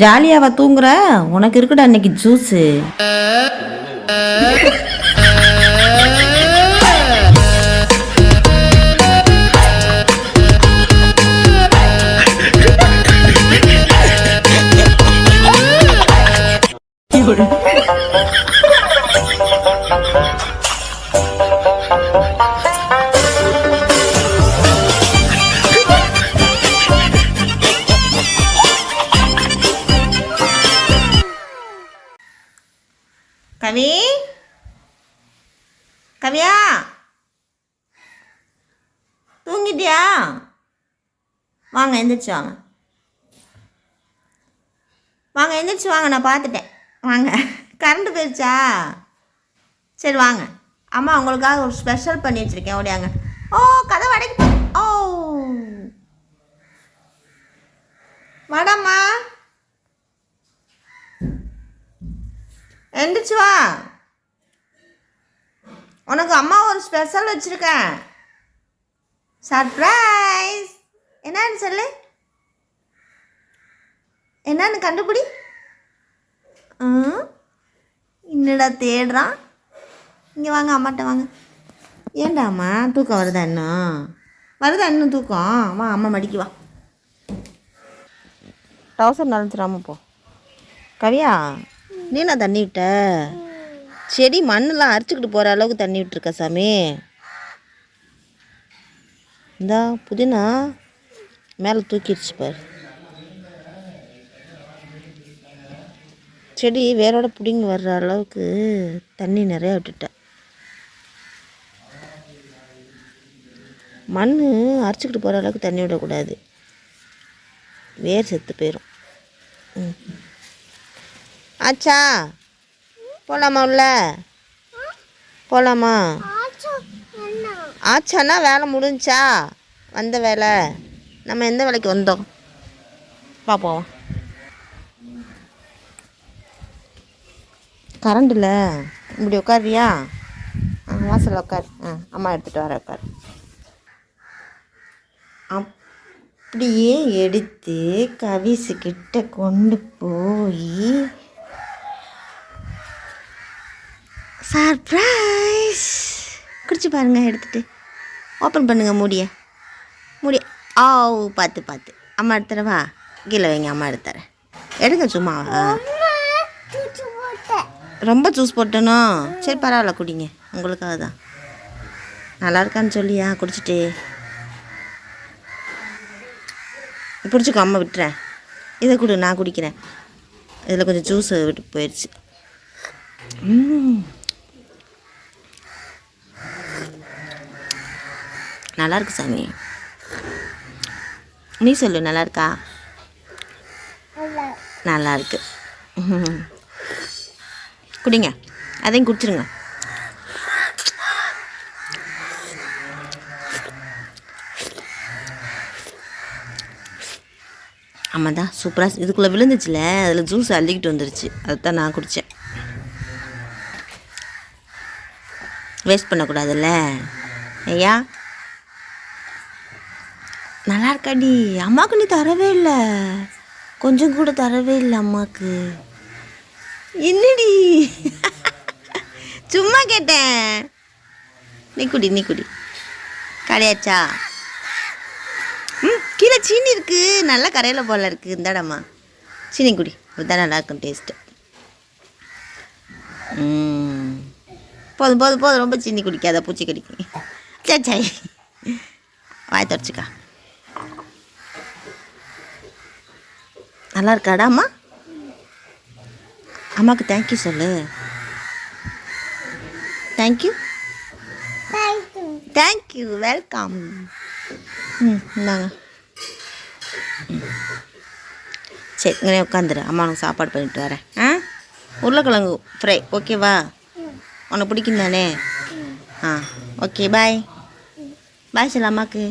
ஜாலியாவா தூங்குற? உனக்கு இருக்குடா இன்னைக்கு ஜூஸு. கவி? கவியா? தூங்கிட்டியா? வாங்க எந்திரிச்சு வாங்க. வாங்க எந்திரிச்சு வாங்க நான் பார்த்துட்டேன். வாங்க. கரண்ட்டு போயிடுச்சா? சரி வாங்க. அம்மா உங்களுக்காக ஒரு ஸ்பெஷல் பண்ணி வச்சுருக்கேன். ஓடியாங்க. ஓ கதை வடைக்கு ஓ வாடாம்மா எந்திரிச்சு வா. உனக்கு அம்மா ஒரு ஸ்பெஷல் வச்சுருக்கேன். சர்ப்ரைஸ் என்னன்னு சொல்லு. என்னன்னு கண்டுபிடி. என்னடா தேடுறான் இங்கே வாங்க அம்மாட்ட வாங்க. ஏண்டா அம்மா? தூக்கம் வருதா இன்னும்? வருதா இன்னும் தூக்கம்? வா அம்மா மடிக்கு வா. டவுசர் நனைச்சிடாம போ. கவியா? நீனா தண்ணி விட்ட? செடி மண்ணெல்லாம் அரிச்சுக்கிட்டு போகிற அளவுக்கு தண்ணி விட்டுருக்க சாமி. இந்தா புதினா மேலே தூக்கிடுச்சு பாரு. செடி வேரோட பிடிங்கி வர்ற அளவுக்கு தண்ணி நிறையா விட்டுட்டேன் மண் அரைச்சிக்கிட்டு போகிற அளவுக்கு தண்ணி விடக்கூடாது. வேர் செத்து போயிடும் ஆச்சா? போகலாமா உள்ள? போகலாமா ஆச்சானா வேலை முடிஞ்சா? வந்த வேலை. நம்ம எந்த வேலைக்கு வந்தோம்? பார்ப்போம் கரண்ட் இல்லை. இப்படி உட்காரியா ஆ வாசலில் உட்கார். ஆ அம்மா எடுத்துகிட்டு வர உட்கார். அப்படியே எடுத்து கவிசுக்கிட்ட கொண்டு போய் சர்ப்ரைஸ் குடிச்சு பாருங்க எடுத்துட்டு. ஓப்பன் பண்ணுங்கள் மூடிய. மூடிய. ஆ பார்த்து பார்த்து. அம்மா எடுத்துறவா கீழே வைங்க அம்மா எடுத்துறேன் எடுங்க சும்மா. ரொம்ப ஜூஸ் போட்டனோ? சரி பரவாயில்ல குடிங்க. உங்களுக்காக தான். நல்லா இருக்கான்னு சொல்லியா? குடிச்சிட்டு. பிடிச்சிக்கோ அம்மா விட்டுறேன். இதை கொடு நான் குடிக்கிறேன். இதில் கொஞ்சம் ஜூஸ் விட்டு போயிடுச்சு ம். நல்லா இருக்கு சாமி. நீ சொல்லு நல்லா இருக்கா நல்லா இருக்கு குடிங்க. அதையும் குடிச்சிருங்க. ஆமாம் தான் சூப்பராக இதுக்குள்ளே விழுந்துச்சுல அதில் ஜூஸ் அள்ளிக்கிட்டு வந்துருச்சு. அதுதான் நான் குடித்தேன் வேஸ்ட் பண்ணக்கூடாதுல்ல. ஐயா நல்லா இருக்காடி அம்மாவுக்கு நீ தரவே இல்லை. கொஞ்சம் கூட தரவே இல்லை அம்மாவுக்கு என்னடி? சும்மா கேட்டேன். நீ குடி நீ குடி. கரையாச்சா ம் கீழே சீனி இருக்குது நல்லா கரையில் போல இருக்குது இந்தாடம்மா. சீனி குடி. அதுதான் நல்லாயிருக்கும் டேஸ்ட்டு போதும் போதும் போதும். ரொம்ப சீனி குடிக்காத பூச்சி கடிக்கு. சரி சரி வாய் தொடச்சிக்கா நல்லா இருக்காடா அம்மா அம்மாவுக்கு தேங்க்யூ சொல்லு. தேங்க்யூ தேங்க்யூ வெல்கம் ம் இந்தாங்க. சரி இங்கே உட்காந்துரு அம்மா உனக்கு சாப்பாடு பண்ணிட்டு வரேன். ஆ? உருளைக்கிழங்கு ஃப்ரை ஓகேவா உனக்கு பிடிக்கும் தானே ஆ ஓகே பாய் பாய் சொல்ல அம்மாக்கு.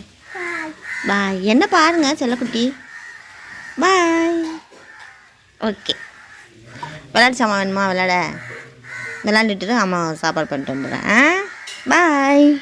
பாய் என்ன பாருங்க செல்லக்குட்டி? ஓகே. விளையாட்டு சாமான் வேணுமா? விளையாட. விளாண்டுட்டு அம்மா சாப்பாடு பண்ணிட்டு வந்துடுறேன். ஆ? பாய்